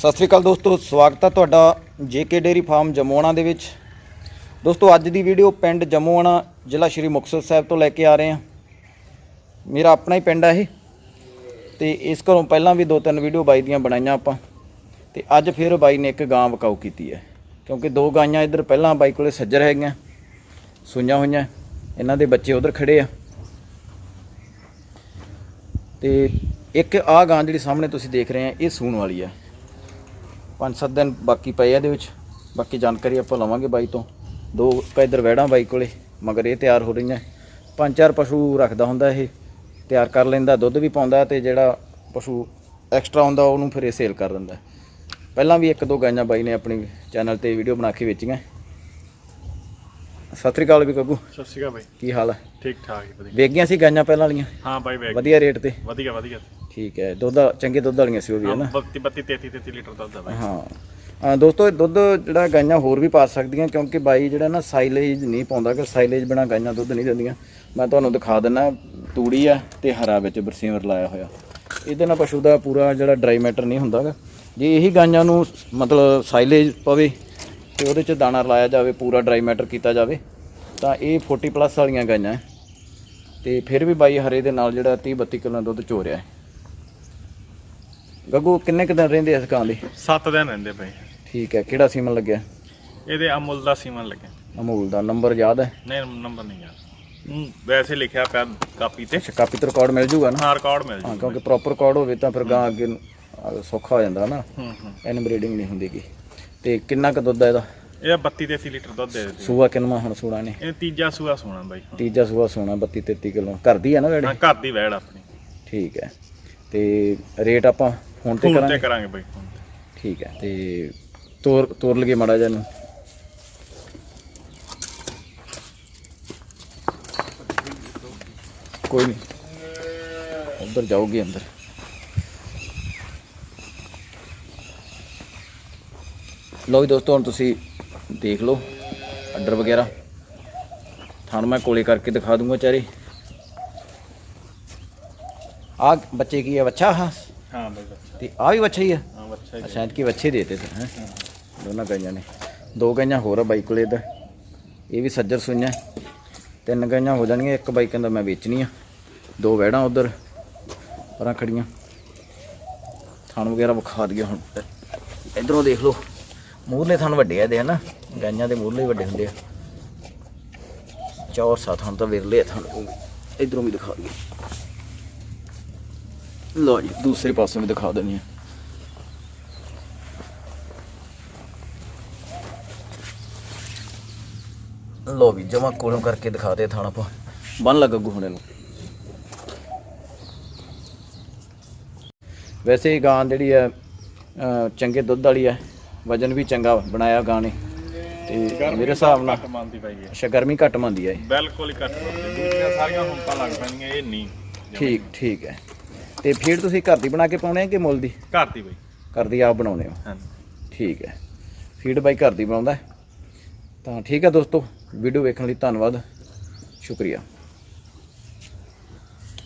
ਸਤਿ ਸ੍ਰੀ ਅਕਾਲ ਦੋਸਤੋ, ਸਵਾਗਤ ਹੈ ਤੁਹਾਡਾ ਜੇਕੇ ਡੇਰੀ ਫਾਰਮ ਜਮੋਣਾ ਦੇ ਵਿੱਚ। ਦੋਸਤੋ, ਅੱਜ ਦੀ ਵੀਡੀਓ ਪਿੰਡ ਜਮੋਣਾ ਜ਼ਿਲ੍ਹਾ ਸ਼੍ਰੀ ਮੁਕਤਸਰ ਸਾਹਿਬ ਤੋਂ ਲੈ ਕੇ ਆ ਰਹੇ ਹਾਂ। ਮੇਰਾ ਆਪਣਾ ਹੀ ਪਿੰਡ ਹੈ ਇਹ। ਤੇ ਇਸ ਘਰੋਂ ਪਹਿਲਾਂ ਵੀ ਦੋ ਤਿੰਨ ਵੀਡੀਓ ਬਾਈ ਦੀਆਂ ਬਣਾਈਆਂ ਆਪਾਂ। ਤੇ ਅੱਜ ਫਿਰ ਬਾਈ ਨੇ ਇੱਕ ਗਾਂ ਵਕਾਊ ਕੀਤੀ ਹੈ। ਕਿਉਂਕਿ ਦੋ ਗਾਈਆਂ ਇੱਧਰ ਪਹਿਲਾਂ ਬਾਈ ਕੋਲੇ ਸੱਜਰ ਹੈਗੀਆਂ, ਸੂਈਆਂ ਹੋਈਆਂ, ਇਹਨਾਂ ਦੇ ਬੱਚੇ ਉਧਰ ਖੜੇ ਆ। ਤੇ ਇੱਕ ਆਹ ਗਾਂ ਜਿਹੜੀ ਸਾਹਮਣੇ ਤੁਸੀਂ ਦੇਖ ਰਹੇ ਆ, ਇਹ ਸੂਣ ਵਾਲੀ ਆ। ਪੰਜ ਸੱਤ ਦਿਨ ਬਾਕੀ ਪਏ ਆ ਇਹਦੇ ਵਿੱਚ। ਬਾਕੀ ਜਾਣਕਾਰੀ ਆਪਾਂ ਲਵਾਂਗੇ ਬਾਈ ਤੋਂ। ਦੋ ਇੱਧਰ ਵੈੜਾਂ ਬਾਈ ਕੋਲੇ ਮਗਰ ਇਹ ਤਿਆਰ ਹੋ ਰਹੀਆਂ। ਪੰਜ ਚਾਰ ਪਸ਼ੂ ਰੱਖਦਾ ਹੁੰਦਾ ਇਹ ਤਿਆਰ ਕਰ ਲੈਂਦਾ। ਦੁੱਧ ਵੀ ਪਾਉਂਦਾ ਤੇ ਜਿਹੜਾ ਪਸ਼ੂ ਐਕਸਟਰਾ ਹੁੰਦਾ ਉਹਨੂੰ ਫਿਰ ਇਹ ਸੇਲ ਕਰ ਦਿੰਦਾ। ਪਹਿਲਾਂ ਵੀ ਇੱਕ ਦੋ ਗਾਈਆਂ ਬਾਈ ਨੇ ਆਪਣੀ ਚੈਨਲ ਤੇ ਵੀਡੀਓ ਬਣਾ ਕੇ ਵੇਚੀਆਂ। ਸਤਿ ਸ੍ਰੀ ਅਕਾਲ ਵੀ ਗੱਗੂ। ਸਤਿ ਸ਼੍ਰੀ ਅਕਾਲ ਬਾਈ। ਕੀ ਹਾਲ ਹੈ ਠੀਕ ਠਾਕ ਜੀ ਵਧੀਆ। ਵੇਚ ਗਈਆਂ ਸੀ ਗਾਈਆਂ ਪਹਿਲਾਂ ਵਾਲੀਆਂ? ਹਾਂ ਬਾਈ ਬੈਗ ਵਧੀਆ ਰੇਟ ਤੇ। ਵਧੀਆ ਵਧੀਆ। ਠੀਕ ਹੈ ਦੁੱਧ ਚੰਗੇ ਦੁੱਧ ਵਾਲੀਆਂ ਸੀ ਉਹ ਵੀ ਹੈ ਨਾ? 32 32 33 33 ਲੀਟਰ ਦੁੱਧ ਆ ਬਾਈ। ਹਾਂ। ਹਾਂ ਦੋਸਤੋ ਇਹ ਦੁੱਧ ਜਿਹੜਾ ਗਾਈਆਂ ਹੋਰ ਵੀ ਪਾ ਸਕਦੀਆਂ ਕਿਉਂਕਿ ਬਾਈ ਜਿਹੜਾ ਨਾ ਸਾਈਲੇਜ ਨਹੀਂ ਪਾਉਂਦਾ ਕਿ ਸਾਈਲੇਜ ਬਿਨਾ ਗਾਈਆਂ ਦੁੱਧ ਨਹੀਂ ਦਿੰਦੀਆਂ। ਮੈਂ ਤੁਹਾਨੂੰ ਦਿਖਾ ਦਿੰਨਾ ਤੂੜੀ ਆ ਤੇ ਹਰਾ ਵਿੱਚ ਬਰਸੀਮਰ ਲਾਇਆ ਹੋਇਆ। ਇਹਦੇ ਨਾਲ ਪਸ਼ੂ ਦਾ ਪੂਰਾ ਜਿਹੜਾ ਡਰਾਈ ਮੈਟਰ ਨਹੀਂ ਹੁੰਦਾਗਾ ਜੇ ਇਹੀ ਗਾਈਆਂ ਨੂੰ ਮਤਲਬ ਸਾਈਲੇਜ ਪਵੇ ਤੇ ਉਹਦੇ 'ਚ ਦਾਣਾ ਲਾਇਆ ਜਾਵੇ ਪੂਰਾ ਡਰਾਈ ਮੈਟਰ ਕੀਤਾ ਜਾਵੇ ਤਾਂ ਇਹ 40 ਪਲੱਸ ਵਾਲੀਆਂ ਗਾਈਆਂ ਹੈ। ਤੇ ਫਿਰ ਵੀ ਬਾਈ ਹਰੇ ਦੇ ਨਾਲ ਜਿਹੜਾ 30 32 ਕਿਲੋ ਦੁੱਧ ਚੋ ਰਿਹਾ ਹੈ। ਗੱਗੂ ਕਿੰਨੇ ਕੁ ਦਿਨ ਰਹਿੰਦੇ ਇਸ ਗਾਂ ਦੇ? 7 ਦਿਨ ਰਹਿੰਦੇ ਬਾਈ ਠੀਕ ਹੈ ਕਿਹੜਾ ਸੀਮਨ ਲੱਗਿਆ? ਇਹਦੇ ਅਮੁੱਲ ਦਾ ਸੀਮਨ ਲੱਗਿਆ। ਅਮੂਲ ਦਾ ਨੰਬਰ ਯਾਦ ਹੈ? ਨਹੀਂ ਨੰਬਰ ਨਹੀਂ ਯਾਰ ਹੂੰ, ਵੈਸੇ ਲਿਖਿਆ ਪਿਆ ਕਾਪੀ ਤੇ। ਅੱਛਾ ਕਾਪੀ ਤੋਂ ਰਿਕਾਰਡ ਮਿਲ ਜੂਗਾ ਨਾ? ਹਾਂ ਰਿਕਾਰਡ ਮਿਲ ਹਾਂ ਜੂ ਕਿਉਂਕਿ ਪ੍ਰੋਪਰ ਰਿਕਾਰਡ ਹੋਵੇ ਤਾਂ ਫਿਰ ਗਾਂ ਅੱਗੇ ਨੂੰ, ਅਹ, ਸੌਖਾ ਹੋ ਜਾਂਦਾ ਨਾ। ਹੂੰ ਹੂੰ। ਐਨ ਬਰੀਡਿੰਗ ਨਹੀਂ ਹੁੰਦੀਗੀ ਤੇ ਕਿੰਨਾ ਕੁ ਦੁੱਧ ਹੈ ਇਹਦਾ? ਇਹ 32 33 ਲੀਟਰ ਦੁੱਧ ਦੇ ਦਿੱਤੀ ਸੂਆ ਕਿੰਨਾ ਹੁਣ ਸੂਣਾ ਨੇ ਇਹ ਤੀਜਾ ਸੂਆ ਸੋਣਾ ਬਾਈ। ਤੀਜਾ ਸੂਆ ਸੋਣਾ 32 33 ਕਿਲੋ। ਘਰ ਦੀ ਹੈ ਨਾ ਹਾਂ ਵੇੜੇ ਘਰ ਦੀ ਵੈੜ ਆਪਣੀ। ਠੀਕ ਹੈ। ਤੇ ਰੇਟ ਆਪਾਂ ਹੁਣ ਤੇ ਫੋਨ ਤੇ ਕਰਾਂਗੇ ਕਰਾਂਗੇ ਬਾਈ phone ਤੇ। ਠੀਕ ਹੈ ਤੇ ਤੋਰ ਤੋਰ ਲਗੇ ਮਾੜਾ ਜਿਹਾ ਨੂੰ ਕੋਈ ਨਹੀਂ। ਉੱਧਰ ਜਾਓਗੇ ਅੰਦਰ। ਲਓ ਜੀ ਦੋਸਤੋ ਹੁਣ ਤੁਸੀਂ ਦੇਖ ਲਓ ਅੱਡਰ ਵਗੈਰਾ। ਥਣ ਮੈਂ ਕੋਲੇ ਕਰਕੇ ਦਿਖਾ ਦੂੰਗਾ ਚਾਰੇ। ਆ ਬੱਚੇ ਕੀ ਹੈ? ਬੱਚਾ ਹਾਂ। ਹਾਂ ਬਾਈ ਬੱਚਾ ਤੇ ਆ ਵੀ ਬੱਚਾ ਹੀ ਹੈ ਹਾਂ ਬੱਚਾ ਹੀ ਅੱਛਾ ਕਿ ਬੱਚੇ ਦੇਤੇ ਤੇ ਹੈ? ਦੋਨਾਂ ਗਾਈਆਂ ਨੇ। ਦੋ ਗਾਈਆਂ ਹੋਰ ਆ ਬਾਈ ਕੋਲੇ ਇੱਧਰ। ਇਹ ਵੀ ਸੱਜਰ ਸੁਈਆਂ। ਤਿੰਨ ਗਾਈਆਂ ਹੋ ਜਾਣਗੀਆਂ ਇੱਕ ਬਾਈ ਕਹਿੰਦਾ ਮੈਂ ਵੇਚਣੀ ਆ। ਦੋ ਵਹਿੜਾਂ ਉਧਰ ਪਰਾਂ ਖੜੀਆਂ। ਥਣ ਵਗੈਰਾ ਵਿਖਾ ਦਈਏ ਹੁਣ। ਇਧਰੋਂ ਦੇਖ ਲਓ। ਮੂਰਲੇ ਥਣ ਵੱਡੇ ਆ ਇਹਦੇ ਹਨਾ? ਗਾਈਆਂ ਦੇ ਮੂਰਲੇ ਵੱਡੇ ਹੁੰਦੇ ਆ। ਚੌਰ ਸੱਤ ਥਣ ਤਾਂ ਵਿਰਲੇ ਆ ਥਣ। ਇਧਰੋਂ ਵੀ ਦਿਖਾ ਦਈਏ। ਲੋ ਜੀ ਦੂਸਰੇ ਪਾਸੇ ਵੀ ਦਿਖਾ ਦਿੰਨੀ ਆ ਲੋ ਵੀ ਜਮਾ ਕੋਲੋਂ ਕਰਕੇ ਦਿਖਾ ਦੇ ਥਾਣਾ ਪਾ ਬੰਨ ਲੱਗ ਗੱਗੂ ਹੁਣੇ ਨੂੰ। ਵੈਸੇ ਇਹ ਗਾਂ ਜਿਹੜੀ ਹੈ ਚੰਗੇ ਦੁੱਧ ਵਾਲੀ ਹੈ। ਵਜਨ ਵੀ ਚੰਗਾ ਬਣਾਇਆ ਗਾਂ ਨੇ। ਤੇ ਮੇਰੇ ਹਿਸਾਬ ਨਾਲ ਘੱਟ ਮੰਨਦੀ ਬਾਈ ਇਹ ਅੱਛਾ ਗਰਮੀ ਘੱਟ ਮੰਦੀ ਹੈ। ਬਿਲਕੁਲ ਹੀ ਘੱਟ ਮੰਨਦੀ ਦੂਜੀਆਂ ਸਾਰੀਆਂ ਹੁਣ ਤਾਂ ਲੱਗ ਪੈਣੀਆਂ ਇਹ ਨਹੀਂ। ਠੀਕ ਠੀਕ ਹੈ। ਤੇ ਫੀਡ ਤੁਸੀਂ ਘਰ ਦੀ ਬਣਾ ਕੇ ਪਾਉਣੇ ਆ ਕਿ ਮੁੱਲ ਦੀ? ਘਰ ਦੀ ਬਾਈ। ਘਰ ਦੀ ਆਪ ਬਣਾਉਣੇ ਹੋ? ਹਾਂ ਠੀਕ ਹੈ। ਫੀਡ ਬਾਈ ਘਰ ਦੀ ਬਣਾਉਂਦਾ ਹੈ। ਤਾਂ ਠੀਕ ਹੈ ਦੋਸਤੋ ਵੀਡੀਓ ਵੇਖਣ ਲਈ ਧੰਨਵਾਦ। ਸ਼ੁਕਰੀਆ।